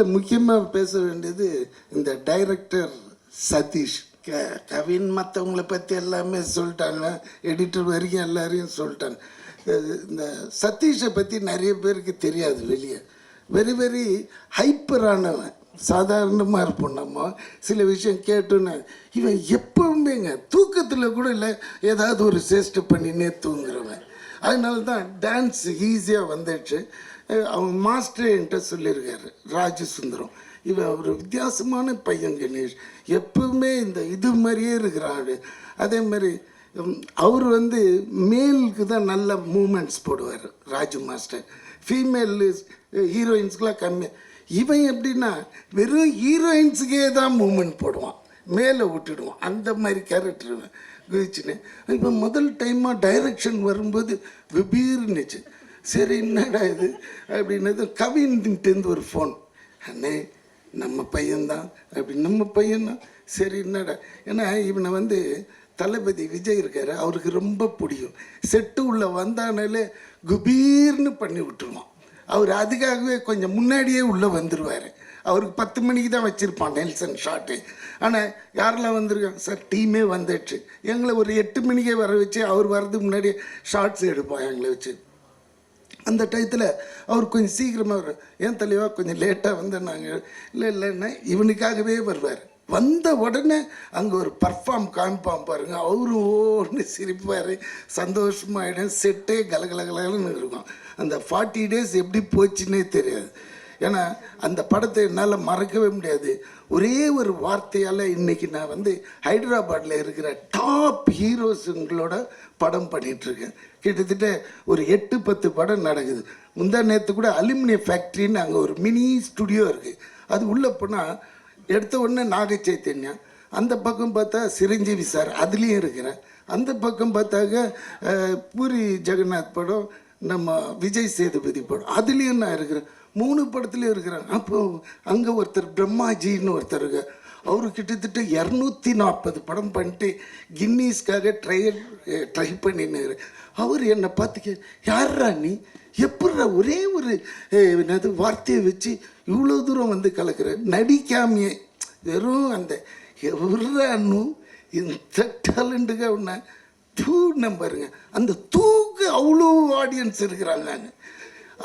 இதில் முக்கியமாக பேச வேண்டியது இந்த டைரக்டர் சதீஷ். க கவின் மற்றவங்கள பற்றி எல்லாமே சொல்லிட்டாங்க. எடிட்டர் வரைக்கும் எல்லாரையும் சொல்லிட்டாங்க. இந்த சதீஷை பற்றி நிறைய பேருக்கு தெரியாது வெளியே. வெரி வெரி ஹைப்பரானவன் சாதாரணமாக இருப்போம் நம்ம. சில விஷயம் கேட்டோன்னு இவன் எப்பவுமேங்க தூக்கத்தில் கூட இல்லை ஏதாவது ஒரு சேஷ்டை பண்ணினே தூங்குறவன். அதனால தான் டான்ஸ் ஈஸியாக வந்துடுச்சு. அவங்க மாஸ்டர் என்கிட்ட சொல்லியிருக்காரு ராஜசுந்தரம். இவன் ஒரு வித்தியாசமான பையன் கணேஷ். எப்பவுமே இந்த இது மாதிரியே இருக்கிறாரு அதே மாதிரி அவர் வந்து மேலுக்கு தான் நல்ல மூமெண்ட்ஸ் போடுவார் ராஜு மாஸ்டர். ஃபீமேல் ஹீரோயின்ஸ்க்கெலாம் கம்மி. இவன் எப்படின்னா வெறும் ஹீரோயின்ஸுக்கே தான் மூமெண்ட் போடுவான். மேலே விட்டுடுவான். அந்த மாதிரி கேரக்டர் குதிச்சுன்னு இப்போ முதல் டைமாக டைரக்ஷன் வரும்போது விபீர்னுச்சு. சரி என்னடா இது? அப்படின்னது கவின்கிட்டேருந்து ஒரு ஃபோன் அண்ணே நம்ம பையன்தான். அப்படி நம்ம பையன்தான் சரி என்னடா? ஏன்னா இவனை வந்து தளபதி விஜய் இருக்காரு. அவருக்கு ரொம்ப பிடிக்கும். செட்டு உள்ளே வந்தானாலே குபீர்னு பண்ணி விட்டுருவான். அவர் அதுக்காகவே கொஞ்சம் முன்னாடியே உள்ளே வந்துடுவார் அவருக்கு பத்து மணிக்கு தான் வச்சுருப்பான் நெல்சன் ஷாட்டு. ஆனால் யாரெல்லாம் வந்திருக்காங்க? சார் டீமே வந்துடுச்சு எங்களை ஒரு எட்டு மணிக்கே வர வச்சு அவர் வர்றதுக்கு முன்னாடியே ஷார்ட்ஸ் எடுப்பான் எங்களை வச்சு. அந்த டயத்தில் அவர் கொஞ்சம் சீக்கிரமாக வரும் ஏன் தலைவா கொஞ்சம் லேட்டாக வந்தேன்னாங்க. இல்லை இல்லைன்னா இவனுக்காகவே வருவார். வந்த உடனே அங்கே ஒரு பர்ஃபார்ம் காமிப்பான் பாருங்க. அவரும் ஓன்னு சிரிப்பார். சந்தோஷமாயிடும் செட்டே கலகலகலன்னு இருக்கும். அந்த ஃபார்ட்டி டேஸ் எப்படி போச்சுன்னே தெரியாது. ஏன்னா அந்த படத்தை என்னால் மறக்கவே முடியாது. ஒரே ஒரு வார்த்தையால் இன்னைக்கு நான் வந்து ஹைதராபாத்தில் இருக்கிற டாப் ஹீரோஸுங்களோட படம் பண்ணிகிட்ருக்கேன் கிட்டத்தட்ட ஒரு எட்டு பத்து படம் நடக்குது. முந்தா நேற்று கூட அலுமினியம் ஃபேக்ட்ரின்னு அங்கே ஒரு மினி ஸ்டுடியோ இருக்குது அது உள்ளே போனால் எடுத்த உடனே நாக சைத்தன்யா அந்த பக்கம் பார்த்தா சிரஞ்சீவி சார் அதுலேயும் இருக்கிறேன். அந்த பக்கம் பார்த்தாக்க பூரி ஜெகநாத் படம் நம்ம விஜய் சேதுபதி படம். அதுலேயும் நான் இருக்கிறேன். மூணு படத்துலேயும் இருக்கிறாங்க. அப்போ அங்கே ஒருத்தர் பிரம்மாஜின்னு ஒருத்தர் இருக்கு அவர் கிட்டத்தட்ட இரநூத்தி நாற்பது படம் பண்ணிட்டு கின்னீஸ்க்காக ட்ரை ட்ரை பண்ணினார். அவர் என்னை பார்த்துக்க யார்ரா நீ? எப்பட்றா ஒரே ஒரு என்னது வார்த்தையை வச்சு இவ்வளோ தூரம் வந்து கலக்கிற? நடிக்காமையே. வெறும் அந்த எவ்வளோ இந்த டேலண்ட்டுக்கு அவனை தூ நம்பருங்க அந்த தூக்கு அவ்வளோ ஆடியன்ஸ் இருக்கிறாங்க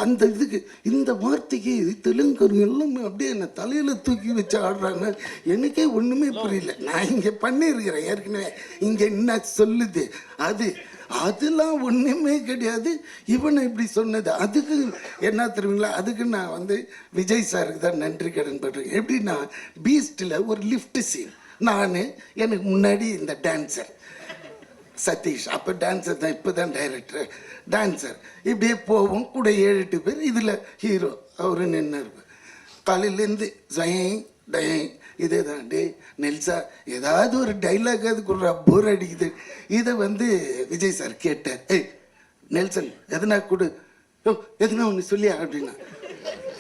அந்த இதுக்கு இந்த வார்த்தைக்கு தெலுங்கு எல்லாமே அப்படியே என்னை தலையில் தூக்கி வச்சு ஆடுறாங்க. எனக்கே ஒன்றுமே புரியல. நான் இங்கே பண்ணியிருக்கிறேன் ஏற்கனவே இங்கே என்ன சொல்லுது? அது அதெல்லாம் ஒன்றுமே கிடையாது. இவனை இப்படி சொன்னது. அதுக்கு என்ன தெரியுங்களா? அதுக்கு நான் வந்து விஜய் சாருக்கு தான் நன்றி கடன் பண்றேன் எப்படின்னா பீஸ்டில் ஒரு லிஃப்ட் சீன் நான் எனக்கு முன்னாடி இந்த டான்சர் சதீஷ் அப்போ டான்ஸர் தான் இப்போ தான் டைரக்டர் டான்சர் இப்படியே போவோம் கூட ஏழு எட்டு பேர் இதில் ஹீரோ அவரு நின்று காலையிலேருந்து ஜெய் டயன் இதே தான் டே நெல்சா ஏதாவது ஒரு டைலாக் அது போர் அடிக்குது. இதை வந்து விஜய் சார் கேட்டார். ஏய் நெல்சன் எதனா கொடு. ஓ எதுனா ஒன்று சொல்லியா? அப்படின்னா.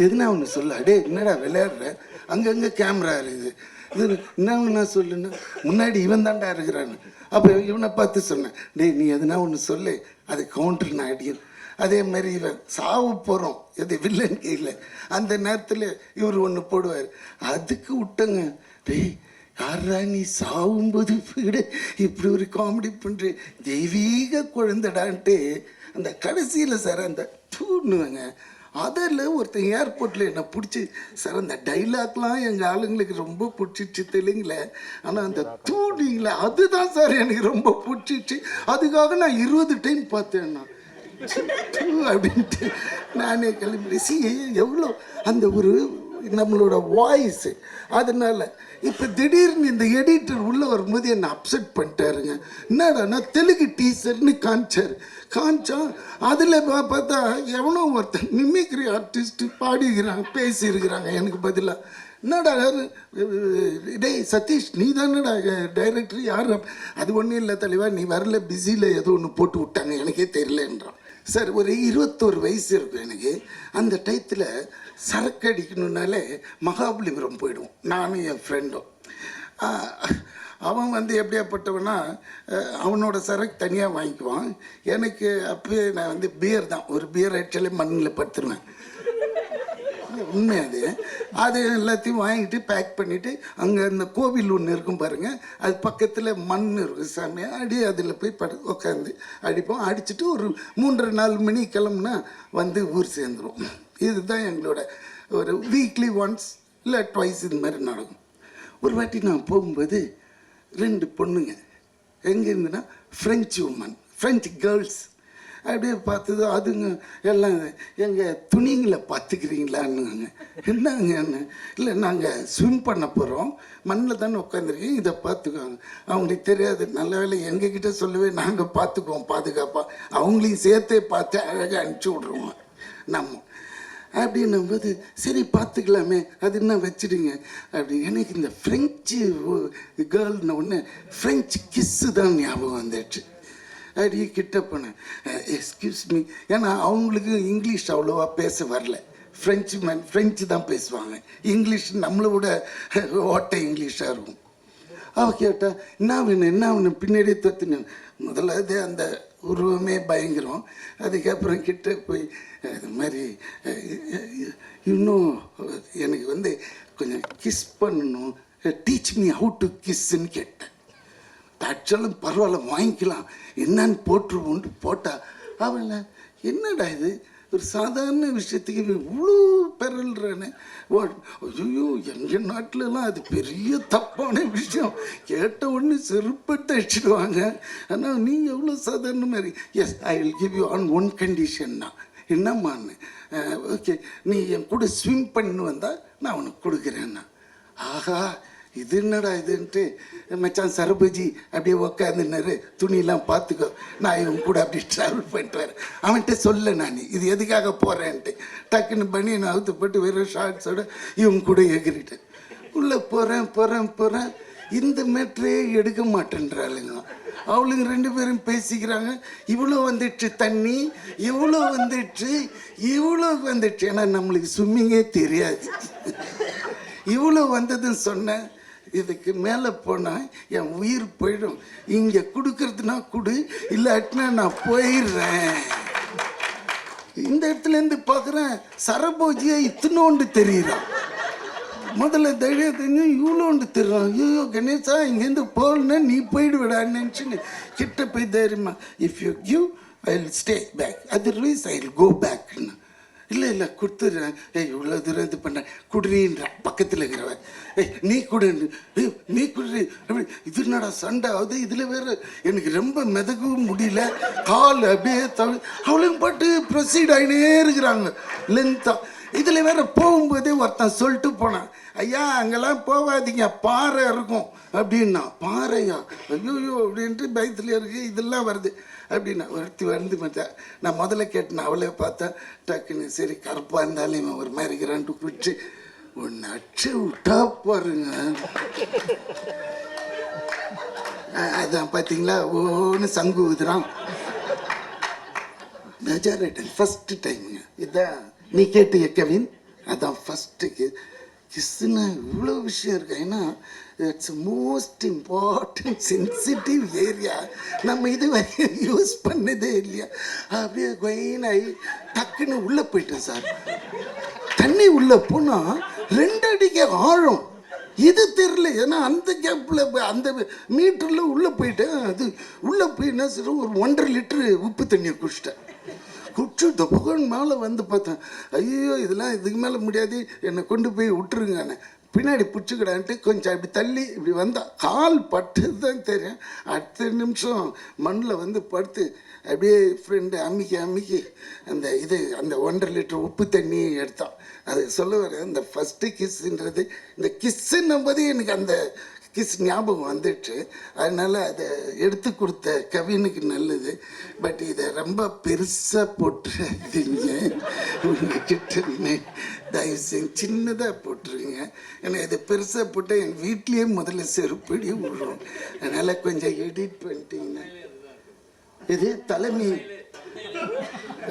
எதுனா ஒன்று சொல்ல. டே என்னடா விளையாடுற? அங்கங்கே கேமரா இருக்குது. இது என்ன சொல்லுன்னா? முன்னாடி இவன் தாண்டா இருக்கிறான்னு. அப்போ இவனை பார்த்து சொன்னேன் டேய் நீ எதுனா ஒன்று சொல்லு அது கவுண்டர் நான் அடியன் அதே மாதிரி இவன் சாவு போகிறோம் எது வில்லன் கையில் அந்த நேரத்தில் இவர் ஒன்று போடுவார். அதுக்கு விட்டங்க. டேய் யாரா நீ சாவும்போது விட? இப்படி ஒரு காமெடி பண்ணுற தெய்வீக குழந்தடான்ட்டு அந்த கடைசியில் சார் அந்த தூண்ணுவேங்க அதில் ஒருத்தன் ஏர்போர்ட்டில் என்னை பிடிச்சி சார் அந்த டைலாக்லாம் எங்கள் ஆளுங்களுக்கு ரொம்ப பிடிச்சிச்சு தெலுங்கில். ஆனால் அந்த தூணிங்கள அதுதான் சார் எனக்கு ரொம்ப பிடிச்சிச்சு. அதுக்காக நான் இருபது டைம் பார்த்தேன் நான். அப்படின்ட்டு நானே கிளம்பி சி எவ்வளோ? அந்த ஒரு நம்மளோட வாய்ஸ் அதனால இப்போ திடீர்னு இந்த எடிட்டர் உள்ளே வரும்போது என்னை அப்செட் பண்ணிட்டாருங்க. என்னடான்னா தெலுங்கு டீச்சர்னு காமிச்சார். காமிச்சா அதில் பார்த்தா எவனோ ஒருத்தன் மிமிக்ரி ஆர்டிஸ்ட் பாடிக்கிறாங்க பேசியிருக்கிறாங்க. எனக்கு பதிலாக என்னடா டேய் சதீஷ் நீ தானடா டைரக்டர் யார்? அது ஒன்றும் இல்லை தலைவா நீ வரல பிஸியில் ஏதோ ஒன்று போட்டு விட்டாங்க. எனக்கே தெரியலன்றான். சார் ஒரு இருபத்தோரு வயசு இருக்கும் எனக்கு. அந்த டயத்தில் சரக்கு அடிக்கணுன்னாலே மகாபலிபுரம் போயிடுவோம். நானும் என் ஃப்ரெண்டும் அவன் வந்து எப்படியாப்பட்டவனா அவனோட சரக்கு தனியாக வாங்கிக்குவான். எனக்கு அப்பயே நான் வந்து பியர் தான். ஒரு பியர் ஆக்சுவலி மண்ணில் படுத்துருவேன். உண்மை அது. அது எல்லாத்தையும் வாங்கிட்டு பேக் பண்ணிவிட்டு அங்கே அந்த கோவில் ஒன்று இருக்கும் பாருங்கள் அது பக்கத்தில் மண் இருக்கும் சாமி. அடி அதில் போய் படு உட்காந்து அடிப்போம். அடிச்சுட்டு ஒரு மூன்றரை நாலு மணி கிளம்புனா வந்து ஊர் சேர்ந்துடும் இதுதான் எங்களோட ஒரு வீக்லி ஒன்ஸ் இல்லை ட்வைஸ் இது மாதிரி நடக்கும். ஒரு வாட்டி நான் போகும்போது ரெண்டு பொண்ணுங்க. எங்கேருந்துன்னா ஃப்ரெஞ்சு உமன் ஃப்ரெஞ்சு கேர்ள்ஸ் அப்படியே பார்த்தது அதுங்க எல்லாம் எங்கள் துணிங்களை பார்த்துக்கிறீங்களான்னுங்க. என்னங்கன்னு இல்லை நாங்கள் ஸ்விம் பண்ண போகிறோம் மண்ணில் தானே உட்காந்துருக்கீங்க இதை பார்த்துக்கோங்க. அவங்களுக்கு தெரியாது. நல்ல வேலை எங்ககிட்ட சொல்லவே நாங்கள் பார்த்துக்குவோம் பாதுகாப்பாக அவங்களையும் சேர்த்தே பார்த்து அழகாக அனுப்பிச்சி விட்ருவோம் நம்ம அப்படின்னும்போது சரி பார்த்துக்கலாமே. அது என்ன வச்சிடுங்க. அப்படி எனக்கு இந்த ஃப்ரெஞ்சு கேர்ள்னு ஒன்று ஃப்ரெஞ்சு கிஸ்ஸு தான் ஞாபகம் வந்துடுச்சு. அப்படி கிட்ட போனேன் எக்ஸ்கியூஸ் மீ ஏன்னா அவங்களுக்கு இங்கிலீஷ் அவ்வளோவா பேச வரல. ஃப்ரெஞ்சு மேன் ஃப்ரெஞ்சு தான் பேசுவாங்க. இங்கிலீஷ் நம்மளை விட ஓட்டை இங்கிலீஷாக இருக்கும். அவ கேட்டா என்ன வேணும் என்ன வேணும்? பின்னாடியே தொத்துன்னு முதல்ல அது அந்த உருவமே பயங்கரம். அதுக்கப்புறம் கிட்ட போய் இது மாதிரி இன்னும் எனக்கு வந்து கொஞ்சம் கிஸ் பண்ணணும். டீச் மீ ஹவு டு கிஸ்ன்னு கேட்டேன். ஆக்சுவலாக பரவாயில்ல வாங்கிக்கலாம். என்னன்னு போட்டுருவோன்ட்டு போட்டா. அவள என்னடா இது? ஒரு சாதாரண விஷயத்துக்கு இவ்வளோ பெறல்றேன்னு ஐயோ எங்கள் நாட்டிலலாம் அது பெரிய தப்பான விஷயம். கேட்ட உடனே செருப்பட்டு அடிச்சிடுவாங்க. ஆனால் நீ எவ்வளோ சாதாரண மாதிரி yes I will give you on one கண்டிஷன்னா என்னம்மான்னு ஓகே நீ என் கூட ஸ்விம் பண்ணி வந்தால் நான் உனக்கு கொடுக்குறேன்னா ஆஹா இது என்னடா இதுன்ட்டு மச்சான் சரபஜி அப்படியே உக்காந்துனாரு துணியெல்லாம் பார்த்துக்கோ நான் இவன் கூட அப்படி ட்ராவல் பண்ணிட்டு வரேன். அவன்கிட்ட சொல்ல நான் இது எதுக்காக போகிறேன்ட்டு டக்குன்னு பண்ணி நான் அவுத்துப்பட்டு வெறும் ஷார்ட்ஸோட இவன் கூட எகிரிட்டேன். உள்ளே போகிறேன் போகிறேன் போகிறேன் இந்த மேட்ரே எடுக்க மாட்டேன்றாளுங்க. அவளுங்க ரெண்டு பேரும் பேசிக்கிறாங்க. இவ்வளோ வந்துடுச்சு தண்ணி இவ்வளோ வந்துடுச்சு இவ்வளோ வந்துடுச்சு. ஏன்னா நம்மளுக்கு ஸ்விம்மிங்கே தெரியாது. இவ்வளோ வந்ததுன்னு சொன்னேன். இதுக்கு மேலே போனால் என் உயிர் போயிடும். இங்கே கொடுக்கறதுனா கொடு இல்லாட்டினா நான் போயிடுறேன். இந்த இடத்துல இருந்து பார்க்குறேன் சரபோஜியை இத்தினோண்டு தெரியுறான். முதல்ல தைரிய தெரிஞ்சு இவ்வளோண்டு தெரியும் ஐயோ கணேசா இங்கேருந்து போகலன்னா நீ போயிடுவிடான்னு நினச்சின்னு கிட்ட போய் தைரியமா if you give I will stay back otherwise I will go பேக்னு இல்லை இல்லை கொடுத்துட்றேன். ஏய் இவ்வளோ தூரம் இது பண்ணேன் குடுறீன்ற பக்கத்தில் இருக்கிறவன். ஏய் நீ குடுன்னு ஏய் நீ குடுறி அப்படி இது என்னடா சண்டை? ஆகுது இதில் வேறு. எனக்கு ரொம்ப மிதக்கவும் முடியல. கால் அப்படியே தவி அவளும் பாட்டு ப்ரொசீட் ஆகினே இருக்கிறாங்க. லென்த்தாக இதில் வேற போகும்போது ஒருத்தன் சொல்லிட்டு போனான். ஐயா அங்கெல்லாம் போகாதீங்க பாறை இருக்கும். அப்படின்னா பாறையா? ஐயோயோ அப்படின்ட்டு பயத்தில் இருக்கு இதெல்லாம் வருது. அப்படின்னா ஒருத்தி வந்து மச்சா நான் முதல்ல கேட்டேன் அவளே பார்த்தா டக்குன்னு சரி கருப்பாக இருந்தாலும் இவன் ஒரு மாதிரி இருக்கிறான்ட்டு பிடிச்சி ஒன்று அச்சு விட்டா பாருங்க. அதான் பார்த்தீங்களா? ஒன்று சங்கு ஊதுறான். மெஜாரிட்டி ஃபஸ்ட்டு டைமுங்க இதான் நீ கேட்டிய கவின்? ஃபஸ்ட்டு கி இவ்வளோ விஷயம் இருக்கு. ஏன்னா it's most important sensitive area நம்ம இது வரைக்கும் யூஸ் பண்ணதே இல்லையா? அப்படியே கொயினாகி டக்குன்னு உள்ளே போயிட்டேன் சார். தண்ணி உள்ளே போனால் ரெண்டு அடிக்க ஆழம். இது தெரில ஏன்னா அந்த கேப்பில் அந்த மீட்டரில் உள்ளே போயிட்டேன். அது உள்ளே போய் என்ன ஒரு ஒன்றரை லிட்டரு உப்பு தண்ணியை குடிச்சிட்டேன். குடிச்சு இந்த புகழ் மேலே வந்து பார்த்தேன். ஐயோ இதெல்லாம் இதுக்கு மேலே முடியாது. என்னை கொண்டு போய் விட்டுருங்கன்னு. பின்னாடி பிடிச்சிக்கிடான்ட்டு கொஞ்சம் அப்படி தள்ளி இப்படி வந்தால் கால் பட்டது தான் தெரியும். அடுத்த நிமிஷம் மண்ணில் வந்து படுத்து அப்படியே ஃப்ரெண்டு அம்மிக்கி அம்மிக்கி அந்த இது அந்த ஒன்றரை லிட்டர் உப்பு தண்ணி எடுத்தான் அது சொல்ல வர இந்த ஃபஸ்ட்டு கிஸ்ஸுன்றது இந்த கிஸ்ஸுன்னும் போது எனக்கு அந்த கிஸ் ஞாபகம் வந்துட்டு அதனால் அதை எடுத்து கொடுத்த கவினுக்கு நல்லது. பட் இதை ரொம்ப பெருசாக போட்டுறாதீங்க. உங்ககிட்ட தயவு செஞ்சு சின்னதாக போட்டுருங்க. ஏன்னா இது பெருசாக போட்டால் என் வீட்லேயே முதல்ல செருப்படி விடுறோம் அதனால் கொஞ்சம் எடிட் பண்ணிட்டீங்கன்னா. இது தலைமை.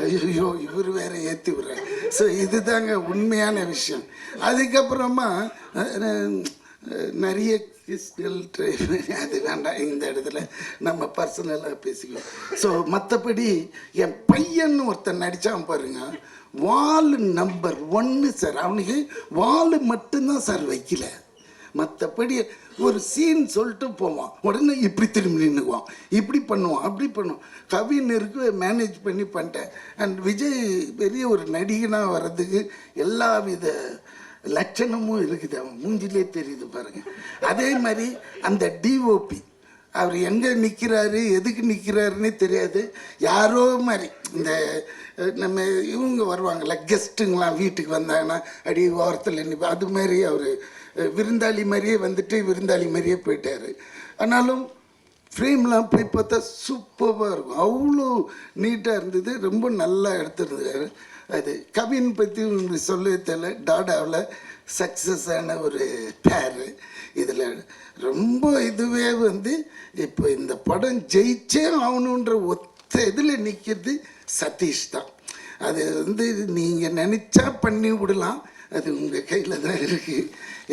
ஐயோ இவர் வேற ஏற்றி விடுறாரு. ஸோ இதுதாங்க உண்மையான விஷயம். அதுக்கப்புறமா நிறைய கிறிஸ்டியல் அது வேண்டாம் இந்த இடத்துல நம்ம பர்சனலாக பேசிக்குவோம். ஸோ மற்றபடி என் பையன் ஒருத்தன் நடித்தான் பாருங்க. வால் நம்பர் ஒன்று சார் அவனுக்கு வால் மட்டும்தான் சார் வைக்கல. மற்றபடி ஒரு சீன் சொல்லிட்டு போவான். உடனே இப்படி திரும்பி நின்றுக்குவான் இப்படி பண்ணுவான் அப்படி பண்ணுவான். கவிஞருக்கு மேனேஜ் பண்ணி பண்ணிட்டேன். அண்ட் விஜய் பெரிய ஒரு நடிகனாக வர்றதுக்கு எல்லா வித லட்சணமும் இருக்குது அவன் மூஞ்சிலே தெரியுது பாருங்க. அதே மாதிரி அந்த டிஓபி அவர் எங்கே நிற்கிறாரு எதுக்கு நிற்கிறாருன்னே தெரியாது. யாரோ மாதிரி இந்த நம்ம இவங்க வருவாங்கல்ல கெஸ்ட்டுங்களாம் வீட்டுக்கு வந்தாங்கன்னா அடி ஓரத்தில் நிற்ப அது மாதிரி அவர் விருந்தாளி மாதிரியே வந்துட்டு விருந்தாளி மாதிரியே போயிட்டார். ஆனாலும் ஃப்ரேம்லாம் போய் பார்த்தா சூப்பராக இருக்கும். அவ்வளோ நீட்டாக இருந்தது ரொம்ப நல்லா எடுத்துருந்தாரு. அது கவின் பற்றி உங்களுக்கு சொல்லவே தெரியல. டாடாவில் சக்ஸஸ் ஆன ஒரு பேரு இதில் ரொம்ப இதுவே வந்து இப்போ இந்த படம் ஜெயிச்சே ஆகணுன்ற ஒத்த இதில் நிற்கிறது சதீஷ் தான். அது வந்து நீங்கள் நினச்சா பண்ணி விடலாம். அது உங்கள் கையில் தான் இருக்குது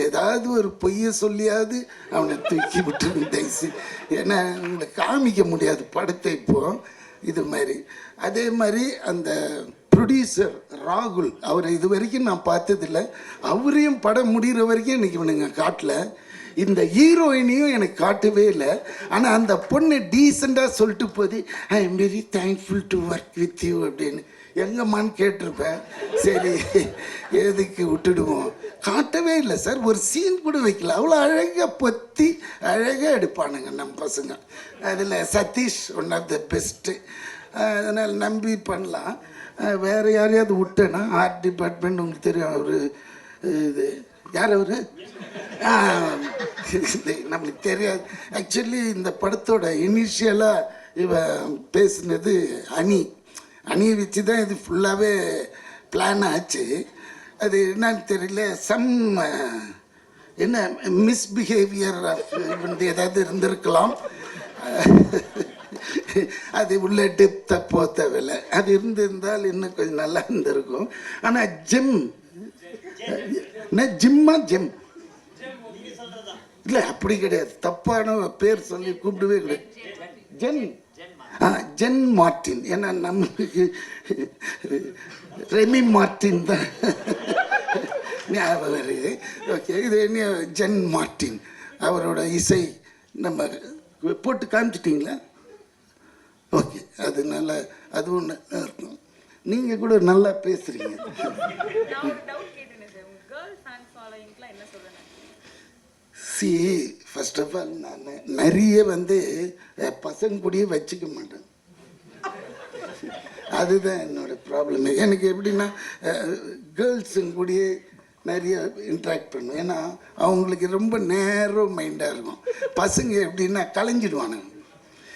ஏதாவது ஒரு பொய்யை சொல்லியாவது அவனை தூக்கி விட்டுருங்க தயவுசு ஏன்னா உங்களை காமிக்க முடியாது படத்தை இப்போது இது மாதிரி. அதே மாதிரி அந்த ப்ரொடியூசர் ராகுல் அவரை இது வரைக்கும் நான் பார்த்ததில்ல. அவரையும் படம் முடிகிற வரைக்கும் இன்றைக்கி இவனுங்க காட்டில். இந்த ஹீரோயினையும் எனக்கு காட்டவே இல்லை. ஆனால் அந்த பொண்ணு டீசெண்டாக சொல்லிட்டு போது I am very thankful to work with you அப்படின்னு. எங்கம்மான்னு கேட்டிருப்பேன். சரி எதுக்கு விட்டுடுவோம். காட்டவே இல்லை சார் ஒரு சீன் கூட வைக்கல. அவ்வளோ அழகாக பொத்தி அழகாக எடுப்பானுங்க நம்ம பசங்க. அதில் Satheesh one of the best அதனால் நம்பி பண்ணலாம். வேறு யாரையாவது விட்டேன்னா ஆர்ட் டிபார்ட்மெண்ட் உங்களுக்கு தெரியும் அவர் இது யார் அவர்? நம்மளுக்கு தெரியாது. ஆக்சுவலி இந்த படத்தோட இனிஷியலாக இவன் பேசினது அணி அணியை வச்சு தான் இது ஃபுல்லாகவே பிளான் ஆச்சு. அது என்னன்னு தெரியல. சம் என்ன மிஸ்பிஹேவியர் வந்து ஏதாவது இருந்திருக்கலாம். அது உள்ள டெப்த்தாக போத்தவில்லை. அது இருந்திருந்தால் இன்னும் கொஞ்சம் நல்லா இருந்திருக்கும். ஆனால் ஜிம் ஜிம்மா? ஜிம். இல்லை அப்படி கிடையாது. தப்பான பேர் சொல்லி கூப்பிடவே கிடையாது. ஜென். ஆ ஜென் மார்ட்டின் ஏன்னா நம்மளுக்கு ரெமி மார்ட்டின் தான். ஞாபகம் வருது. ஓகே இது என்ன ஜென் மார்ட்டின் அவரோட இசை நம்ம போட்டு காமிச்சிட்டிங்களா? ஓகே அதனால அது ஒன்று இருக்கும் நீங்கள் கூட நல்லா பேசுகிறீங்க நான் ஒரு டவுட் கேட்டேன் சார் உங்க கேர்ள் ஃபேன் ஃபாலோயிங்க்குலாம் என்ன சொல்லுங்க சி ஃபர்ஸ்ட் ஆஃப் ஆல் நான் நிறைய வந்து பசங்க கூடயே வச்சுக்க மாட்டேன். அதுதான் என்னோட ப்ராப்ளம் எனக்கு எப்படின்னா கேர்ள்ஸுங்க கூடயே நிறைய இன்ட்ராக்ட் பண்ணும் ஏன்னா அவங்களுக்கு ரொம்ப நேரோ மைண்டாக இருக்கும். பசங்க எப்படின்னா கலைஞ்சிடுவானுங்க.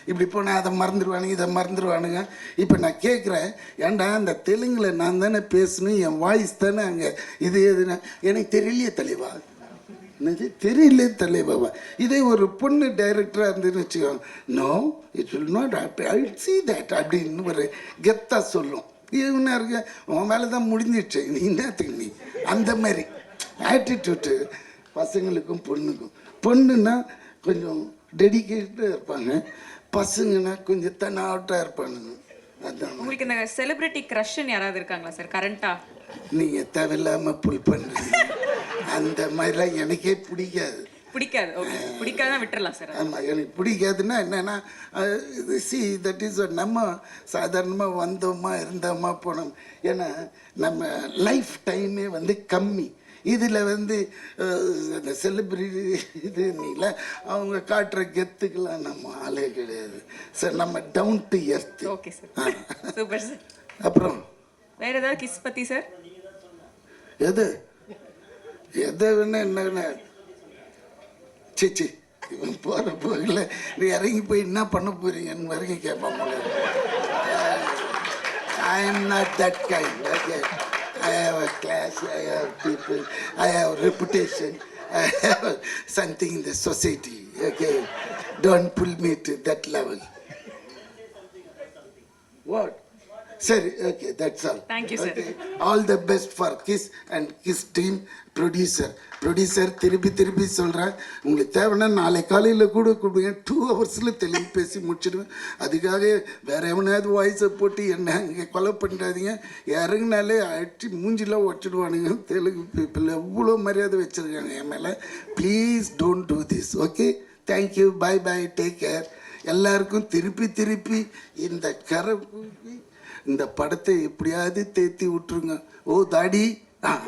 இப்படி போனால் அதை மறந்துடுவானுங்க இதை மறந்துடுவானுங்க. இப்போ நான் கேட்குறேன் ஏன்டா அந்த தெலுங்கில் நான் தானே பேசணும் என் வாய்ஸ் தானே அங்கே இது எதுனா எனக்கு தெரியலையே தலைவா என்னது? தெரியல தலைபாபா இதே ஒரு பொண்ணு டைரக்டராக இருந்துன்னு வச்சுக்கோங்க. No it will not I see that அப்படின்னு ஒரு கெத்தாக சொல்லும். என்ன இருக்கு? உன் மேலே தான் முடிஞ்சிடுச்சு. நீ என்னத்துக்கு நீ அந்த மாதிரி. ஆட்டிடியூட்டு பசங்களுக்கும் பொண்ணுக்கும். பொண்ணுன்னா கொஞ்சம் டெடிக்கேட்டாக இருப்பாங்க. பசங்கன்னா கொஞ்சம் தன்னாவட்டாக இருப்பானுங்க. அதான். உங்களுக்கு இந்த செலிபிரிட்டி க்ரஷ்ன்னு யாராவது இருக்காங்களா சார் கரண்ட்டாக நீங்கள் தேவையில்லாமல் புல் பண்ணுறீங்க அந்த மாதிரிலாம் எனக்கே பிடிக்காது. பிடிக்காது. ஓகே பிடிக்காதான் விட்டுறலாம் சார். ஆமாம் எனக்கு பிடிக்காதுன்னா என்னென்னா சி தட் இஸ் நம்ம சாதாரணமாக வந்தோமா இருந்தோமா போனோம். ஏன்னா நம்ம லைஃப் டைமே வந்து கம்மி. இதில் வந்து இந்த செலிப்ரிட்டி இது நீல அவங்க காட்டுற கெத்துக்கெல்லாம் நம்ம ஆளே கிடையாது. சார் நம்ம down to earth okay sir super sir அப்புறம்? வேற ஏதாவது கிஸ் பத்தி சார் எது? எதை வேணா என்ன வேணா. சிச்சி இவன் போகிற போகல நீ இறங்கி போய் என்ன பண்ண போறீங்கன்னு வரைக்கும் கேட்பான் போல I am not that kind okay I have a class I have people I have reputation I have something in the society okay don't pull me to that level what சரி okay that's all you, sir. All the best for kiss and kiss team producer producer திருப்பி திருப்பி சொல்கிறேன் உங்களுக்கு தேவைன்னா நாளை காலையில் கூட கூப்பிடுங்க டூ ஹவர்ஸில் தெளிவு பேசி முடிச்சிடுவேன். அதுக்காக வேற எவனாவது வாய்ஸை போட்டு என்ன இங்கே கொலை பண்ணிடாதீங்க இறங்குனாலே அடிச்சு மூஞ்சிலாம் ஒட்டிடுவானுங்க தெலுங்கு பீப்புள் எவ்வளோ மரியாதை வச்சுருக்காங்க என் மேலே. Please don't do this okay thank you bye bye take care எல்லாருக்கும் திருப்பி திருப்பி இந்த கரை இந்த படத்தை எப்படியாவது தேத்தி விட்டுருங்க. ஓ தாடி. ஆ.